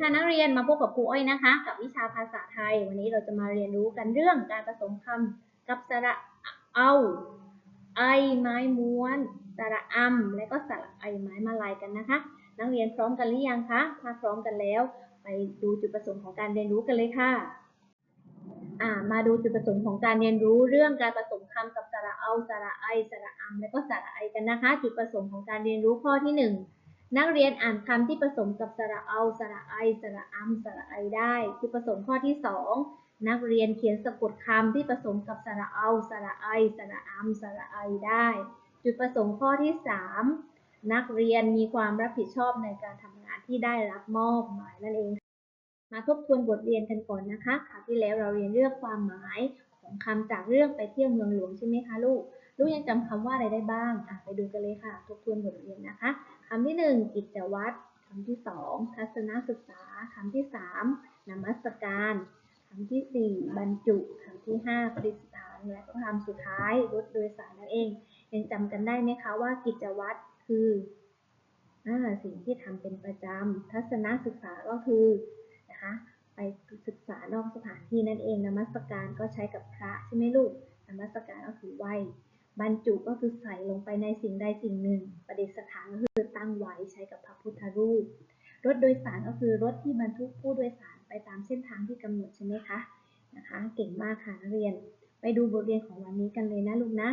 ค่ะนักเรียนมาพบกับครูอ้อยนะคะ กับวิชาภาษาไทย วันนี้เราจะมาเรียนรู้กันเรื่องการผสมคำกับสระเอา ไอไม้ม้วน สระอำและก็สระไอไม้มาลายกันนะคะ นักเรียนพร้อมกันหรือยังคะถ้าพร้อมกันแล้ว ไปดูจุดประสงค์ของการเรียนรู้กันเลยค่ะมาดูจุดประสงค์ของการเรียนรู้เรื่องการผสมคำกับสระเอา สระไอ สระอำและก็สระไอกันนะคะ จุดประสงค์ของการเรียนรู้ข้อที่ห นักเรียนอ่านคำที่ผสมกับสระเอา สระไอ สระอำสระไอได้จุดประสงค์ข้อที่สองนักเรียนเขียนสะกดคำที่ผสมกับสระเอา สระไอ สระอำสระไอได้ จุดประสงค์ข้อที่สามนักเรียนมีความรับผิดชอบในการทำงานที่ได้รับมอบหมายนั่นเอง มาทบทวนบทเรียนกันก่อนนะคะคราวที่แล้วเราเรียนเรื่องความหมายของคำจากเรื่องไปเที่ยวเมืองหลวงใช่ไหมคะลูก ลูกยังจำคำว่าอะไรได้บ้าง ไปดูกันเลยค่ะ ทบทวนบทเรียนนะคะ คำที่หนึ่งกิจวัตรคำที่สองทัศนศึกษาคำที่สามนมัสการคำที่สี่บรรจุคำที่ห้าปฏิสถานและคำสุดท้ายรถโดยสารนั่นเอง ยังจำกันได้ไหมคะว่ากิจวัตรคืออสิ่งที่ทำเป็นประจำทัศนศึกษาก็คือนะคะไปศึกษานอกสถานที่นั่นเองนมัสการก็ใช้กับพระใช่ไหมลูกนมัสการก็คือไหว บรรจุก็คือใส่ลงไปในสิ่งใดสิ่งหนึ่ง ประดิษฐานก็คือตั้งไว้ใช้กับพระพุทธรูป รถโดยสารก็คือรถที่บรรทุกผู้โดยสารไปตามเส้นทางที่กำหนดใช่ไหมคะนะคะ เก่งมากค่ะนักเรียน ไปดูบทเรียนของวันนี้กันเลยนะลูกนะ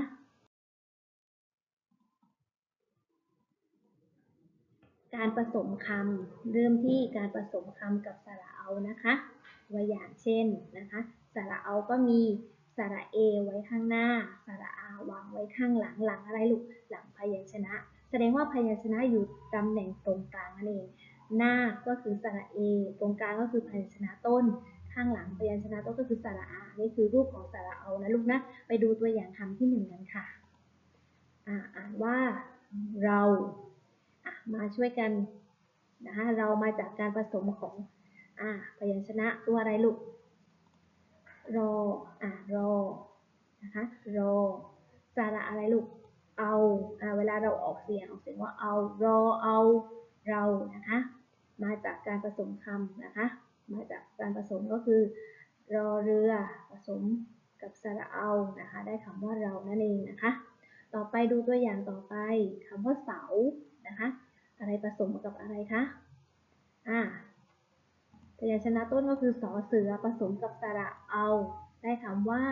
การผสมคำเริ่มที่การผสมคำกับสระเอานะคะตัวอย่างเช่นนะคะ สระเอาก็มีสระเอไว้ข้างหน้า ข้างหลังหลังอะไรลูกหลังพยัญชนะ แสดงว่าพยัญชนะอยู่ตำแหน่งตรงกลางนั่นเอง หน้าก็คือสระเอตรงกลางก็คือพยัญชนะต้น ข้างหลังพยัญชนะต้นก็คือสระอานี่คือรูปของสระเอานะลูกนะไปดูตัวอย่างคำที่หนึ่งกันค่ะอ่าอ่านว่าเรามาช่วยกันนะคะเรามาจากการผสมของอ่าพยัญชนะตัวอะไรลูกรออ่ารอนะคะรอ สระอะไรลูก เอาอเวลาเราออกเสียงออกเสียงว่าเอา รอ เอา เรา นะคะ มาจากการผสมคำนะคะ มาจากการผสมก็คือ รอเรือผสมกับสระเอา นะคะ ได้คำว่าเรานั่นเองนะคะ ต่อไปดูตัวอย่างต่อไปคำว่าเสา นะคะ อะไรผสมกับอะไรคะ อ่าพยัญชนะต้นก็คือสอเสือผสมกับสระเอา ได้คำว่า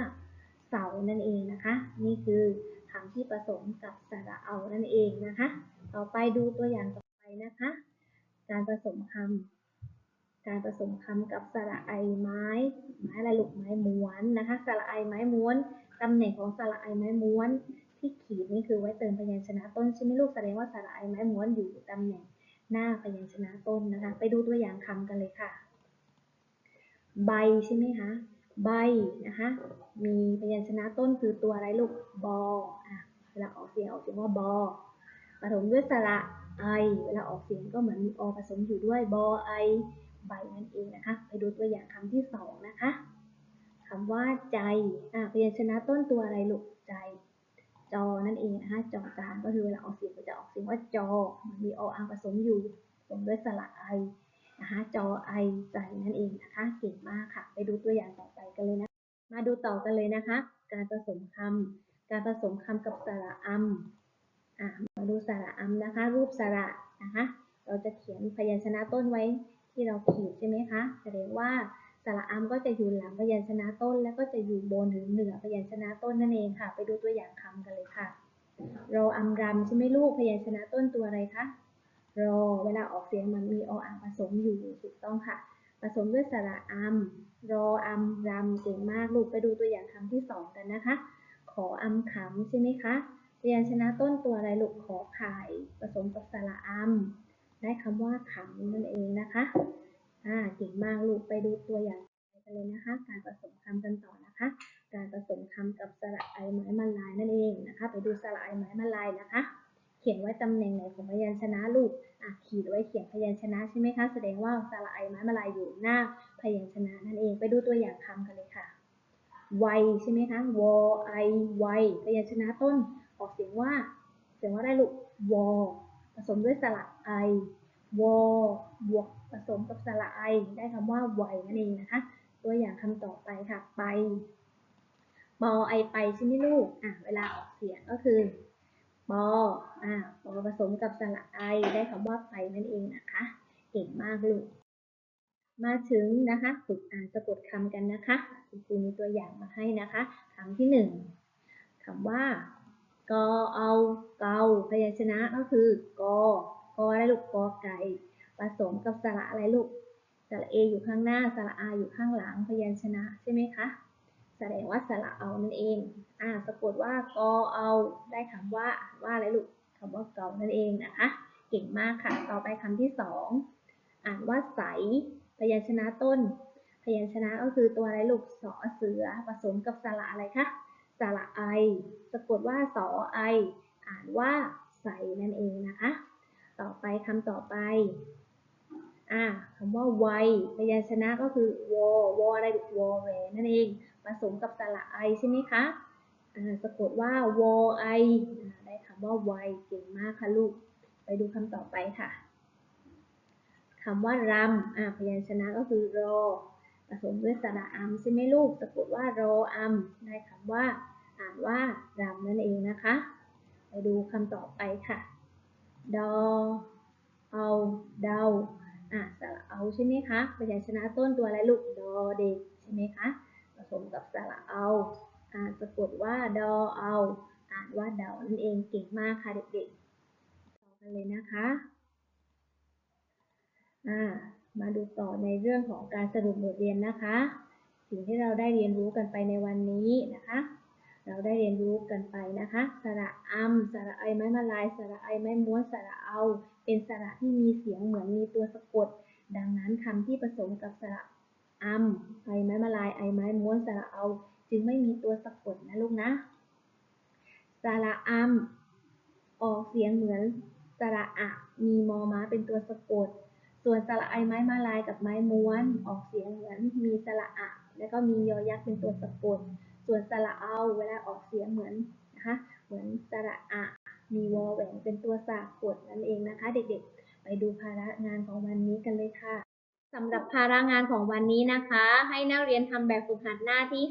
สานั่นเองนะคะ นี่คือคำที่ผสมกับสระเอานั่นเองนะคะ ต่อไปดูตัวอย่างต่อไปนะคะ การผสมคำการผสมคำกับสระไอไม้ไม้อะไรลูกไม้ม้วนนะคะสระไอไม้ม้วนตำแหน่งของสระไอไม้ม้วนที่ขีดนี่คือไว้เติมพยัญชนะต้นใช่ไหมลูกแสดงว่าสระไอไม้ม้วนอยู่ตำแหน่งหน้าพยัญชนะต้นนะคะ ไปดูตัวอย่างคำกันเลยค่ะ ใบใช่ไหมคะ ใบนะคะ มีพยัญชนะต้นคือตัวอะไรลูก บออะเวลาออกเสียงออกเสียงว่าบอผสมด้วยสระไอ เวลาออกเสียงก็เหมือนมีอผสมอยู่ด้วย บอไอ ใบนั่นเองนะคะ ไปดูตัวอย่างคำที่สองนะคะ คำว่าใจ อะพยัญชนะต้นตัวอะไรลูก ใจ จอ นั่นเองนะคะ จอจานก็คือเวลาออกเสียงก็จะออกเสียงว่าจอ มันมีออผสมอยู่ผสมด้วยสระไอนะคะ จอไอใจนั่นเองนะคะ เก่งมากค่ะ ไปดูตัวอย่างต่อ กันเลยนะ มาดูต่อกันเลยนะคะ การผสมคำการผสมคำกับสระอำอะมาดูสระอำนะคะ รูปสระนะคะ เราจะเขียนพยัญชนะต้นไว้ที่เราขีดใช่ไหมคะแสดงว่าสระอำก็จะอยู่หลังพยัญชนะต้น แล้วก็จะอยู่บนหรือเหนือพยัญชนะต้นนั่นเองค่ะ ไปดูตัวอย่างคำกันเลยค่ะ รออำรำใช่ไหมลูกพยัญชนะต้นตัวอะไรคะรอเวลาออกเสียงมันมีออ่างผสมอยู่ถูกต้องค่ะ สมด้วยสระอัมรออัมรำเก่งมากลูกไปดูตัวอย่างคำที่สองกันนะคะ ขออัมขำใช่ไหมคะพยัญชนะต้นตัวอะไรลูกขอไข่ผสมกับสระอัมได้คำว่าขำนั่นเองนะคะอ่าเก่งมากลูกไปดูตัวอย่างกันเลยนะคะ การผสมคำกันต่อนะคะ การผสมคำกับสระไอไม้มาลายนั่นเองนะคะ ไปดูสระไอไม้มาลายนะคะ ขียนไว้ตำแหน่งไหนของพยัญชนะลูกอะขีดไว้เขียนพยัญชนะใช่ไหมคะ แสดงว่าสระไอไม้มาลายอยู่หน้าพยัญชนะนั่นเอง ไปดูตัวอย่างคำกันเลยค่ะไวใช่ไหมคะวอไอไวพยัญชนะต้นออกเสียงว่า เสียงว่าได้ลูกวอผสมด้วยสระไอวอบวกผสมกับสระไอได้คำว่าไวนั่นเองนะคะ ตัวอย่างคำต่อไปค่ะ ไปปอไอไปใช่ไหมลูกอะเวลาออกเสียงก็คือ ปออ่าปอผสมกับสระไอได้คำว่าไปนั่นเองนะคะ เก่งมากลูก มาถึงนะคะฝึกอ่านสะกดคำกันนะคะคุณครูมีตัวอย่างมาให้นะคะคำที่หนึ่งคำว่ากอเอาเกาพยัญชนะก็คือกอกออะไรลูกกอไก่ผสมกับสระอะไรลูกสระเออยู่ข้างหน้าสระอาอยู่ข้างหลังพยัญชนะใช่ไหมคะ แสดงว่าสระเอานั่นเอง อ่าสะกดว่ากอเอาได้คำว่าอ่าว่าอะไรลูกคำว่าเกานั่นเองนะคะ เก่งมากค่ะ ต่อไปคำที่สองอ่านว่าใส พยัญชนะต้น พยัญชนะก็คือตัวอะไรลูกสอเสือผสมกับสระอะไรคะสระไอ สะกดว่าสอไอ อ่านว่าใสนั่นเองนะคะ ต่อไปคำต่อไป อ่าคำว่าไวพยัญชนะก็คือวอวออะไรวอแหวนนั่นเองผสมกับสระไอใช่ไหมคะอ่าสะกดว่าวอไอได้คำว่าไวเก่งมากค่ะลูก ไปดูคำต่อไปค่ะคำว่ารำอ่าพยัญชนะก็คือรอผสมด้วยสระอัมใช่ไหมลูกสะกดว่ารออัมได้คำว่า อ่านว่ารำนั่นเองนะคะ ไปดูคำต่อไปค่ะดอเอาเดา อะสระเอาใช่ไหมคะพยัญชนะต้นตัวอะไรลูกดอเด็กใช่ไหมคะผสมกับสระเอาอ่านสะกดว่าดอเอาอ่านว่าเดานั่นเองเก่งมากค่ะเด็กๆต่อกันเลยนะคะอ่ามาดูต่อในเรื่องของการสรุปบทเรียนนะคะ สิ่งที่เราได้เรียนรู้กันไปในวันนี้นะคะ เราได้เรียนรู้กันไปนะคะ สระอัมสระไอไม้มาลาย สระไอไม้ม้วน สระเอา เป็นสระที่มีเสียงเหมือนมีตัวสะกด ดังนั้นคำที่ผสมกับสระอัมไอไม้มาลาย ไอไม้ม้วน สระเอา จึงไม่มีตัวสะกดนะลูกนะ สระอัมออกเสียงเหมือนสระอะ มีมอม้าเป็นตัวสะกด ส่วนสระไอไม้มาลายกับไม้ม้วน ออกเสียงเหมือนมีสระอะ แล้วก็มียอยักษ์เป็นตัวสะกด ส่วนสระเอาเวลาออกเสียงเหมือนนะคะเหมือนสระอะมีวอแหวนเป็นตัวสะกดนั่นเองนะคะ เด็กๆ ไปดูภาระงานของวันนี้กันเลยค่ะสำหรับภาระงานของวันนี้นะคะ ให้นักเรียนทำแบบฝึกหัดหน้าที่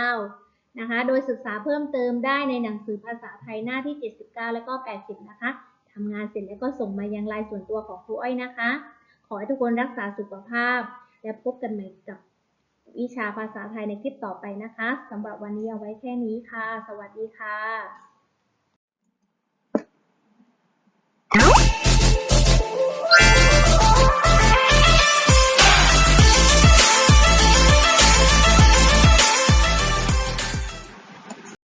59 นะคะ โดยศึกษาเพิ่มเติมได้ในหนังสือภาษาไทยหน้าที่ 79 และก็ 80 นะคะทำงานเสร็จแล้วก็ส่งมายังไลน์ส่วนตัวของครูอ้อยนะคะ ขอให้ทุกคนรักษาสุขภาพ และพบกันใหม่กับ วิชาภาษาไทยในคลิปต่อไปนะคะสำหรับวันนี้เอาไว้แค่นี้ค่ะ สวัสดีค่ะ